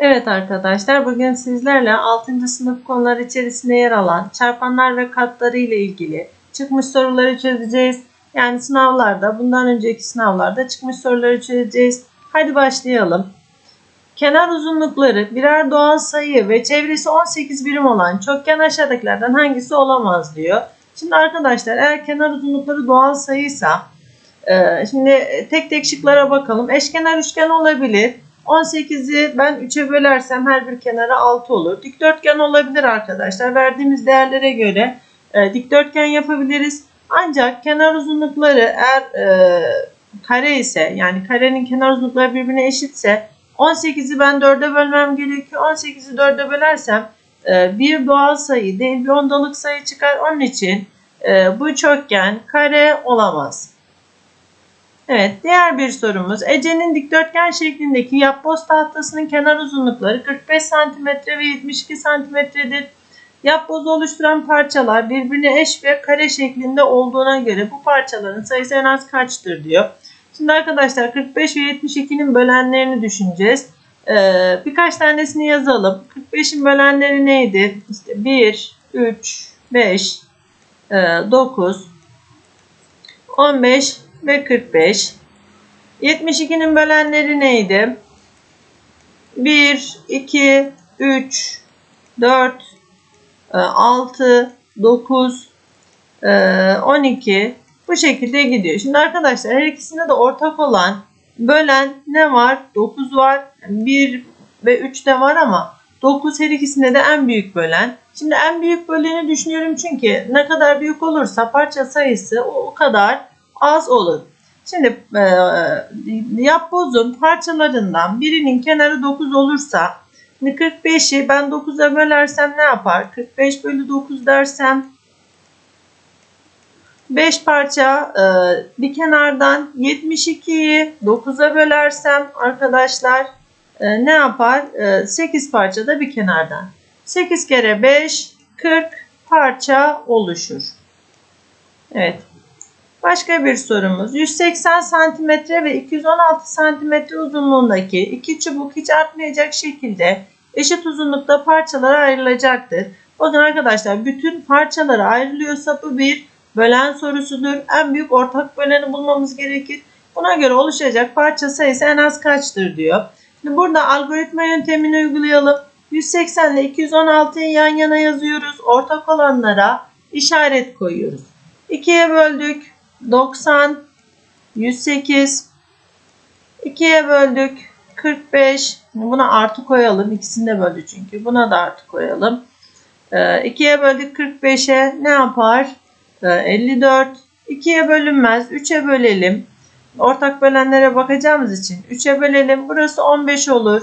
Evet arkadaşlar bugün sizlerle 6. sınıf konuları içerisinde yer alan çarpanlar ve katları ile ilgili çıkmış soruları çözeceğiz. Yani sınavlarda bundan önceki sınavlarda çıkmış soruları çözeceğiz. Hadi başlayalım. Kenar uzunlukları birer doğal sayı ve çevresi 18 birim olan çokgen aşağıdakilerden hangisi olamaz diyor. Şimdi arkadaşlar eğer kenar uzunlukları doğal sayıysa e, şimdi tek tek şıklara bakalım. Eşkenar üçgen olabilir. 18'i ben 3'e bölersem her bir kenara 6 olur. Dikdörtgen olabilir arkadaşlar. Verdiğimiz değerlere göre e, dikdörtgen yapabiliriz. Ancak kenar uzunlukları eğer e, kare ise yani karenin kenar uzunlukları birbirine eşitse 18'i ben 4'e bölmem gerekiyor. 18'i 4'e bölersem e, bir doğal sayı değil bir ondalık sayı çıkar. Onun için e, bu çokgen kare olamaz. Evet, diğer bir sorumuz. Ece'nin dikdörtgen şeklindeki yapboz tahtasının kenar uzunlukları 45 cm ve 72 cm'dir. Yapbozu oluşturan parçalar birbirine eş ve kare şeklinde olduğuna göre bu parçaların sayısı en az kaçtır diyor. Şimdi arkadaşlar 45 ve 72'nin bölenlerini düşüneceğiz. Ee, birkaç tanesini yazalım. 45'in bölenleri neydi? İşte 1, 3, 5, 9, 15 ve 45. 72'nin bölenleri neydi? 1, 2, 3, 4, 6, 9, 12 bu şekilde gidiyor. Şimdi arkadaşlar her ikisinde de ortak olan bölen ne var? 9 var. 1 ve 3 de var ama 9 her ikisinde de en büyük bölen. Şimdi en büyük böleni düşünüyorum çünkü ne kadar büyük olursa parça sayısı o kadar az olur. Şimdi e, yapbozun parçalarından birinin kenarı 9 olursa 45'i ben 9'a bölersem ne yapar? 45 bölü 9 dersem 5 parça e, bir kenardan 72'yi 9'a bölersem arkadaşlar e, ne yapar? E, 8 parça da bir kenardan. 8 kere 5 40 parça oluşur. Evet. Başka bir sorumuz. 180 cm ve 216 cm uzunluğundaki iki çubuk hiç artmayacak şekilde eşit uzunlukta parçalara ayrılacaktır. Zaman arkadaşlar bütün parçalara ayrılıyorsa bu bir bölen sorusudur. En büyük ortak böleni bulmamız gerekir. Buna göre oluşacak parça sayısı en az kaçtır diyor. Şimdi burada algoritma yöntemini uygulayalım. 180 ile 216'yı yan yana yazıyoruz. Ortak olanlara işaret koyuyoruz. 2'ye böldük. 90, 108, 2'ye böldük. 45. Buna artı koyalım. İkisini de böldü çünkü. Buna da artı koyalım. 2'ye ee, böldük 45'e ne yapar? 54. Ee, 2'ye bölünmez. 3'e bölelim. Ortak bölenlere bakacağımız için 3'e bölelim. Burası 15 olur.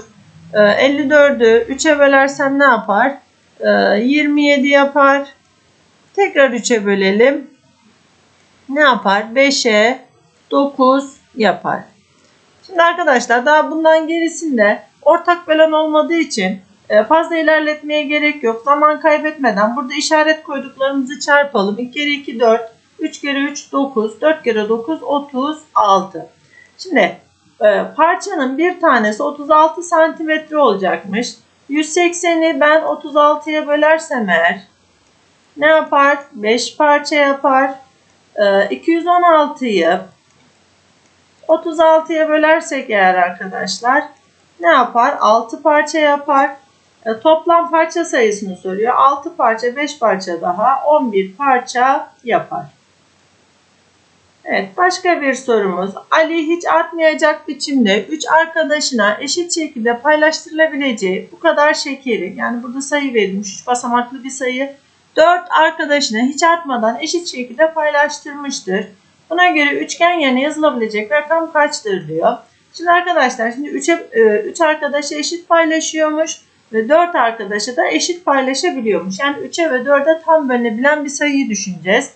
54'ü ee, 3'e bölersem ne yapar? 27 yapar. Tekrar 3'e bölelim ne yapar? 5'e 9 yapar. Şimdi arkadaşlar daha bundan gerisinde ortak bölen olmadığı için e, fazla ilerletmeye gerek yok. Zaman kaybetmeden burada işaret koyduklarımızı çarpalım. 2 kere 2 4, 3 kere 3 9, 4 kere 9 36. Şimdi e, parçanın bir tanesi 36 santimetre olacakmış. 180'i ben 36'ya bölersem eğer ne yapar? 5 parça yapar. 216'yı ee, 36'ya bölersek eğer arkadaşlar ne yapar? 6 parça yapar. E, toplam parça sayısını soruyor. 6 parça 5 parça daha 11 parça yapar. Evet başka bir sorumuz. Ali hiç artmayacak biçimde 3 arkadaşına eşit şekilde paylaştırılabileceği bu kadar şekeri yani burada sayı verilmiş 3 basamaklı bir sayı 4 arkadaşına hiç artmadan eşit şekilde paylaştırmıştır. Buna göre üçgen yerine yazılabilecek rakam kaçtır diyor. Şimdi arkadaşlar şimdi 3'e 3 arkadaşı eşit paylaşıyormuş ve 4 arkadaşı da eşit paylaşabiliyormuş. Yani 3'e ve 4'e tam bölünebilen bir sayıyı düşüneceğiz.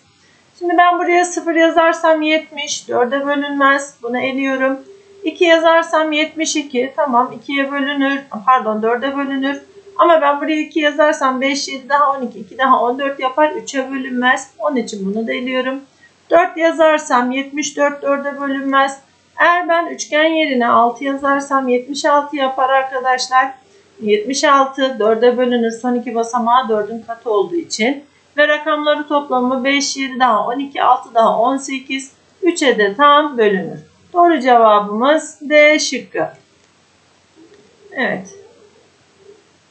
Şimdi ben buraya 0 yazarsam 70, 4'e bölünmez. Bunu eliyorum. 2 yazarsam 72, tamam 2'ye bölünür, pardon 4'e bölünür. Ama ben buraya 2 yazarsam 5, 7 daha 12, 2 daha 14 yapar. 3'e bölünmez. Onun için bunu da eliyorum. 4 yazarsam 74 4'e bölünmez. Eğer ben üçgen yerine 6 yazarsam 76 yapar arkadaşlar. 76 4'e bölünür. Son iki basamağı 4'ün katı olduğu için. Ve rakamları toplamı 5, 7 daha 12, 6 daha 18. 3'e de tam bölünür. Doğru cevabımız D şıkkı. Evet.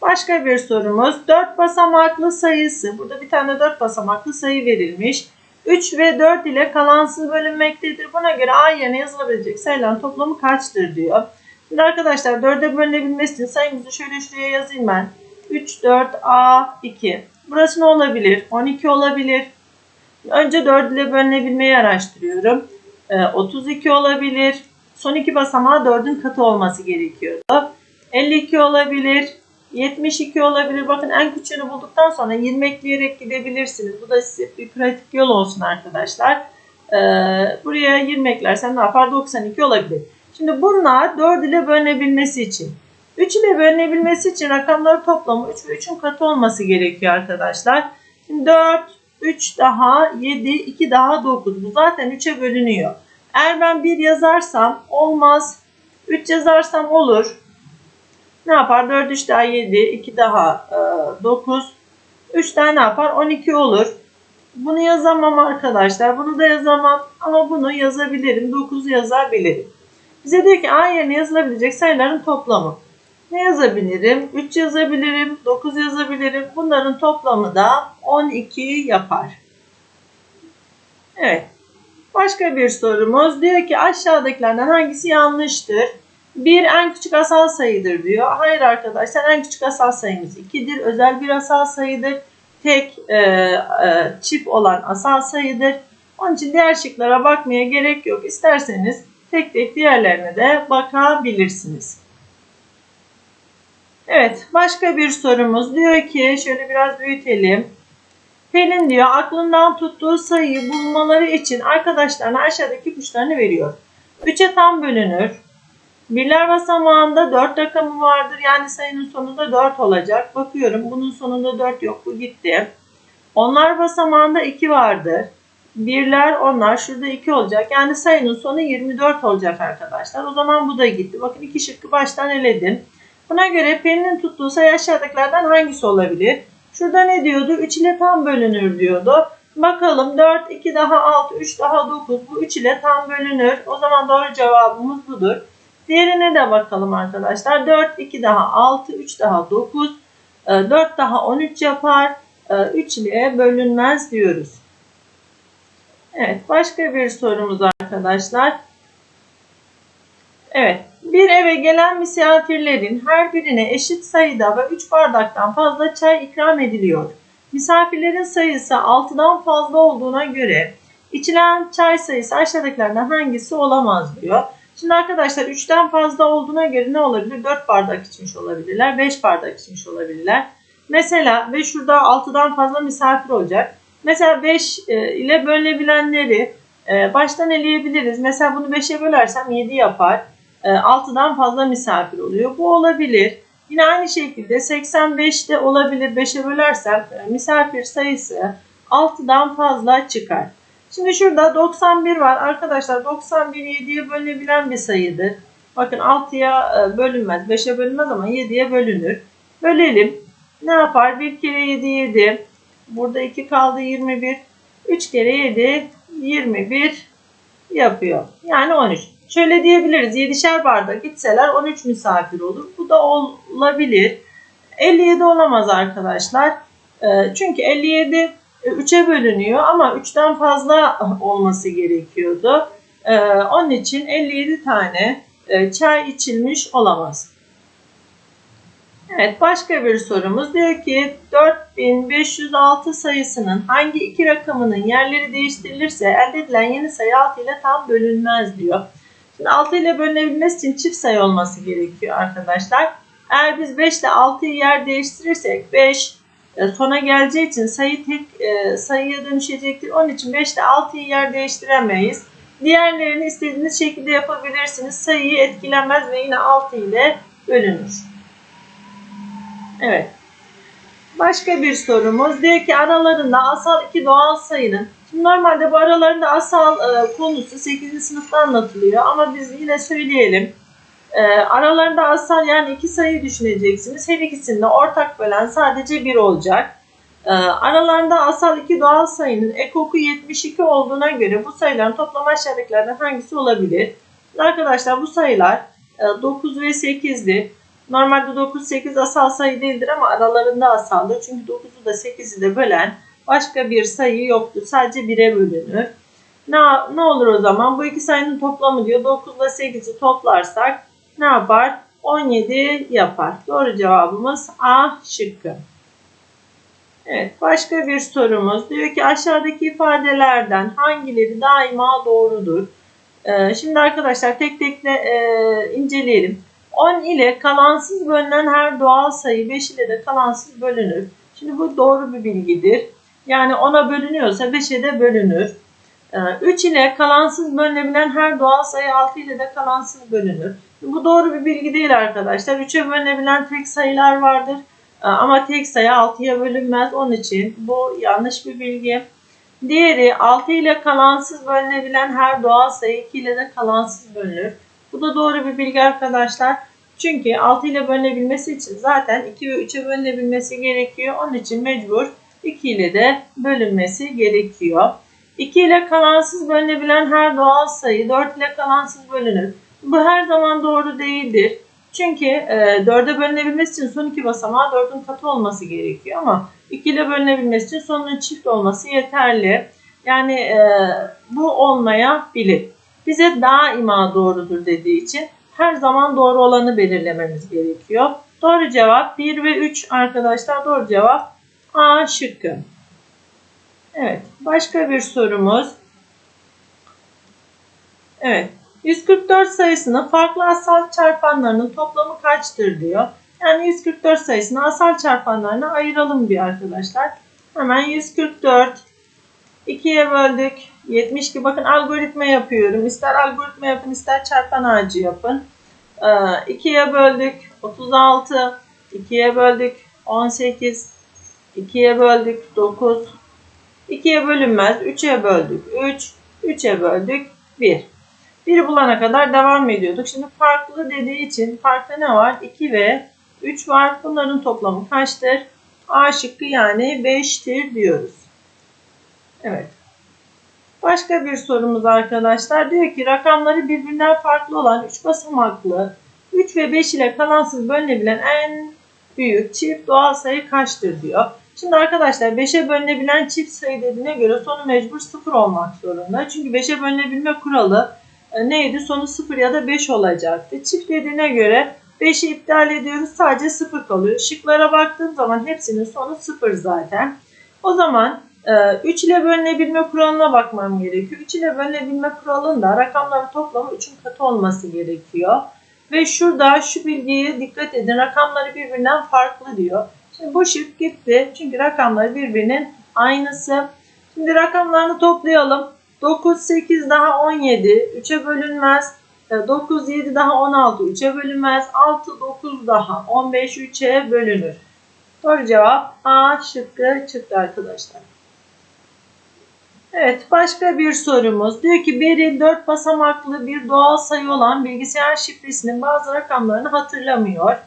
Başka bir sorumuz. 4 basamaklı sayısı. Burada bir tane 4 basamaklı sayı verilmiş. 3 ve 4 ile kalansız bölünmektedir. Buna göre A yerine yazılabilecek sayıların toplamı kaçtır diyor. Şimdi arkadaşlar 4'e bölünebilmesi için sayımızı şöyle şuraya yazayım ben. 3, 4, A, 2. Burası ne olabilir? 12 olabilir. Önce 4 ile bölünebilmeyi araştırıyorum. Ee, 32 olabilir. Son iki basamağı 4'ün katı olması gerekiyordu. 52 olabilir. 72 olabilir. Bakın en küçüğünü bulduktan sonra 20 ekleyerek gidebilirsiniz. Bu da size bir pratik yol olsun arkadaşlar. Ee, buraya 20 eklersen ne yapar? 92 olabilir. Şimdi bunlar 4 ile bölünebilmesi için. 3 ile bölünebilmesi için rakamları toplamı 3 ve 3'ün katı olması gerekiyor arkadaşlar. Şimdi 4, 3 daha 7, 2 daha 9. Bu zaten 3'e bölünüyor. Eğer ben 1 yazarsam olmaz. 3 yazarsam olur. Ne yapar? 4, 3 daha 7, 2 daha e, 9. 3 tane ne yapar? 12 olur. Bunu yazamam arkadaşlar. Bunu da yazamam. Ama bunu yazabilirim. 9 yazabilirim. Bize diyor ki A yerine yazılabilecek sayıların toplamı. Ne yazabilirim? 3 yazabilirim, 9 yazabilirim. Bunların toplamı da 12 yapar. Evet. Başka bir sorumuz. Diyor ki aşağıdakilerden hangisi yanlıştır? 1 en küçük asal sayıdır diyor. Hayır arkadaşlar en küçük asal sayımız 2'dir. Özel bir asal sayıdır. Tek e, e, çift olan asal sayıdır. Onun için diğer şıklara bakmaya gerek yok. İsterseniz tek tek diğerlerine de bakabilirsiniz. Evet, başka bir sorumuz diyor ki şöyle biraz büyütelim. Pelin diyor aklından tuttuğu sayıyı bulmaları için arkadaşlarına aşağıdaki ipuçlarını veriyor. 3'e tam bölünür. Birler basamağında 4 rakamı vardır. Yani sayının sonunda 4 olacak. Bakıyorum bunun sonunda 4 yok. Bu gitti. Onlar basamağında 2 vardır. Birler onlar şurada 2 olacak. Yani sayının sonu 24 olacak arkadaşlar. O zaman bu da gitti. Bakın iki şıkkı baştan eledim. Buna göre Pelin'in tuttuğu sayı aşağıdakilerden hangisi olabilir? Şurada ne diyordu? 3 ile tam bölünür diyordu. Bakalım 4, 2 daha 6, 3 daha 9. Bu 3 ile tam bölünür. O zaman doğru cevabımız budur. Diğerine de bakalım arkadaşlar. 4, 2 daha 6, 3 daha 9. 4 daha 13 yapar. 3 ile bölünmez diyoruz. Evet başka bir sorumuz arkadaşlar. Evet bir eve gelen misafirlerin her birine eşit sayıda ve 3 bardaktan fazla çay ikram ediliyor. Misafirlerin sayısı 6'dan fazla olduğuna göre içilen çay sayısı aşağıdakilerden hangisi olamaz diyor. Şimdi arkadaşlar 3'ten fazla olduğuna göre ne olabilir? 4 bardak içmiş olabilirler, 5 bardak içmiş olabilirler. Mesela ve şurada 6'dan fazla misafir olacak. Mesela 5 e, ile bölünebilenleri e, baştan eleyebiliriz. Mesela bunu 5'e bölersem 7 yapar. 6'dan e, fazla misafir oluyor. Bu olabilir. Yine aynı şekilde 85 de olabilir. 5'e bölersem misafir sayısı 6'dan fazla çıkar. Şimdi şurada 91 var. Arkadaşlar 91 7'ye bölünebilen bir sayıdır. Bakın 6'ya bölünmez. 5'e bölünmez ama 7'ye bölünür. Bölelim. Ne yapar? 1 kere 7 7. Burada 2 kaldı 21. 3 kere 7 21 yapıyor. Yani 13. Şöyle diyebiliriz 7'şer bardak gitseler 13 misafir olur. Bu da olabilir. 57 olamaz arkadaşlar. Ee, çünkü 57 3'e bölünüyor ama 3'ten fazla olması gerekiyordu. Ee, onun için 57 tane e, çay içilmiş olamaz. Evet başka bir sorumuz diyor ki 4506 sayısının hangi iki rakamının yerleri değiştirilirse elde edilen yeni sayı 6 ile tam bölünmez diyor. Şimdi 6 ile bölünebilmesi için çift sayı olması gerekiyor arkadaşlar. Eğer biz 5 ile 6'yı yer değiştirirsek 5 e, sona geleceği için sayı tek e, sayıya dönüşecektir. Onun için 5 ile 6'yı yer değiştiremeyiz. Diğerlerini istediğiniz şekilde yapabilirsiniz. Sayıyı etkilemez ve yine 6 ile bölünür. Evet. Başka bir sorumuz. Diyor ki aralarında asal iki doğal sayının. Normalde bu aralarında asal e, konusu 8. sınıfta anlatılıyor ama biz yine söyleyelim. E, aralarında asal yani iki sayı düşüneceksiniz. Her ikisinde ortak bölen sadece 1 olacak. E, aralarında asal iki doğal sayının ekoku 72 olduğuna göre bu sayıların toplamı aşağıdakilerden hangisi olabilir? Arkadaşlar bu sayılar e, 9 ve 8'di. Normalde 9, 8 asal sayı değildir ama aralarında asaldır. Çünkü 9'u da 8'i de bölen başka bir sayı yoktur. Sadece 1'e bölünür. Ne, ne olur o zaman? Bu iki sayının toplamı diyor. 9 ile 8'i toplarsak ne yapar? 17 yapar. Doğru cevabımız A şıkkı. Evet, başka bir sorumuz. Diyor ki aşağıdaki ifadelerden hangileri daima doğrudur? Ee, şimdi arkadaşlar tek tek de e, inceleyelim. 10 ile kalansız bölünen her doğal sayı 5 ile de kalansız bölünür. Şimdi bu doğru bir bilgidir. Yani 10'a bölünüyorsa 5'e de bölünür. 3 ile kalansız bölünebilen her doğal sayı 6 ile de kalansız bölünür. Bu doğru bir bilgi değil arkadaşlar. 3'e bölünebilen tek sayılar vardır. Ee, Ama tek sayı 6'ya bölünmez. Onun için bu yanlış bir bilgi. Diğeri 6 ile kalansız bölünebilen her doğal sayı 2 ile de kalansız bölünür. Bu da doğru bir bilgi arkadaşlar. Çünkü 6 ile bölünebilmesi için zaten 2 ve 3'e bölünebilmesi gerekiyor. Onun için mecbur 2 ile de bölünmesi gerekiyor. 2 ile kalansız bölünebilen her doğal sayı 4 ile kalansız bölünür. Bu her zaman doğru değildir. Çünkü e, 4'e bölünebilmesi için son iki basamağı 4'ün katı olması gerekiyor ama 2 ile bölünebilmesi için sonunun çift olması yeterli. Yani e, bu olmayabilir. Bize daima doğrudur dediği için her zaman doğru olanı belirlememiz gerekiyor. Doğru cevap 1 ve 3 arkadaşlar. Doğru cevap A şıkkı. Evet. Başka bir sorumuz. Evet. 144 sayısının farklı asal çarpanlarının toplamı kaçtır diyor. Yani 144 sayısını asal çarpanlarına ayıralım bir arkadaşlar. Hemen 144 2'ye böldük. 72 bakın algoritma yapıyorum. İster algoritma yapın ister çarpan ağacı yapın. 2'ye böldük 36. 2'ye böldük 18. 2'ye böldük 9. 2'ye bölünmez. 3'e böldük 3. 3'e böldük 1. 1'i bulana kadar devam ediyorduk. Şimdi farklı dediği için farklı ne var? 2 ve 3 var. Bunların toplamı kaçtır? A şıkkı yani 5'tir diyoruz. Evet. Başka bir sorumuz arkadaşlar. Diyor ki rakamları birbirinden farklı olan 3 basamaklı 3 ve 5 ile kalansız bölünebilen en büyük çift doğal sayı kaçtır diyor. Şimdi arkadaşlar 5'e bölünebilen çift sayı dediğine göre sonu mecbur 0 olmak zorunda. Çünkü 5'e bölünebilme kuralı e, neydi? Sonu 0 ya da 5 olacaktı. Çift dediğine göre 5'i iptal ediyoruz. Sadece 0 kalıyor. Şıklara baktığım zaman hepsinin sonu 0 zaten. O zaman 3 ile bölünebilme kuralına bakmam gerekiyor. 3 ile bölünebilme kuralında rakamların toplamı 3'ün katı olması gerekiyor. Ve şurada şu bilgiye dikkat edin. Rakamları birbirinden farklı diyor. Şimdi bu şık gitti. Çünkü rakamları birbirinin aynısı. Şimdi rakamlarını toplayalım. 9, 8 daha 17. 3'e bölünmez. 9, 7 daha 16. 3'e bölünmez. 6, 9 daha 15. 3'e bölünür. Doğru cevap A şıkkı çıktı arkadaşlar. Evet başka bir sorumuz. Diyor ki Beril 4 basamaklı bir doğal sayı olan bilgisayar şifresinin bazı rakamlarını hatırlamıyor.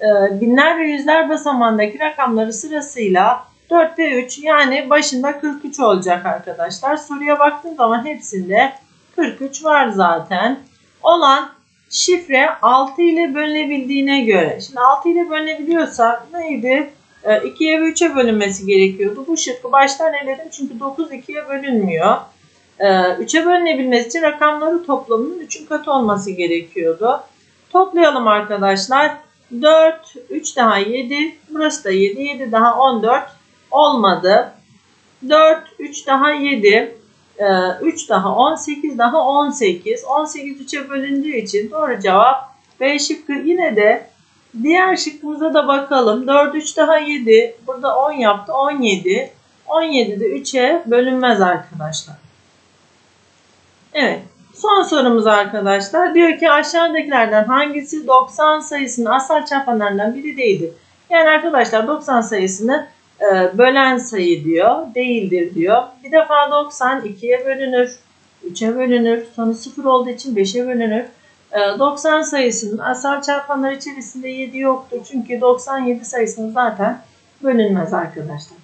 Ee, binler ve yüzler basamağındaki rakamları sırasıyla 4 ve 3 yani başında 43 olacak arkadaşlar. Soruya baktığım zaman hepsinde 43 var zaten. Olan şifre 6 ile bölünebildiğine göre. Şimdi 6 ile bölünebiliyorsa neydi? 2'ye ve 3'e bölünmesi gerekiyordu. Bu şıkkı baştan eledim çünkü 9 2'ye bölünmüyor. 3'e bölünebilmesi için rakamları toplamının 3'ün katı olması gerekiyordu. Toplayalım arkadaşlar. 4, 3 daha 7. Burası da 7. 7 daha 14. Olmadı. 4, 3 daha 7. 3 daha 18 daha 18. 18 3'e bölündüğü için doğru cevap B şıkkı. Yine de diğer şıkkımıza da bakalım. 4, 3 daha 7. Burada 10 yaptı. 17. 17 de 3'e bölünmez arkadaşlar. Evet. Son sorumuz arkadaşlar. Diyor ki aşağıdakilerden hangisi 90 sayısının asal çarpanlarından biri değildir? Yani arkadaşlar 90 sayısını e, bölen sayı diyor. Değildir diyor. Bir defa 90 2'ye bölünür. 3'e bölünür. Sonu 0 olduğu için 5'e bölünür. Ee, 90 sayısının asal çarpanlar içerisinde 7 yoktur. Çünkü 97 sayısının zaten bölünmez arkadaşlar.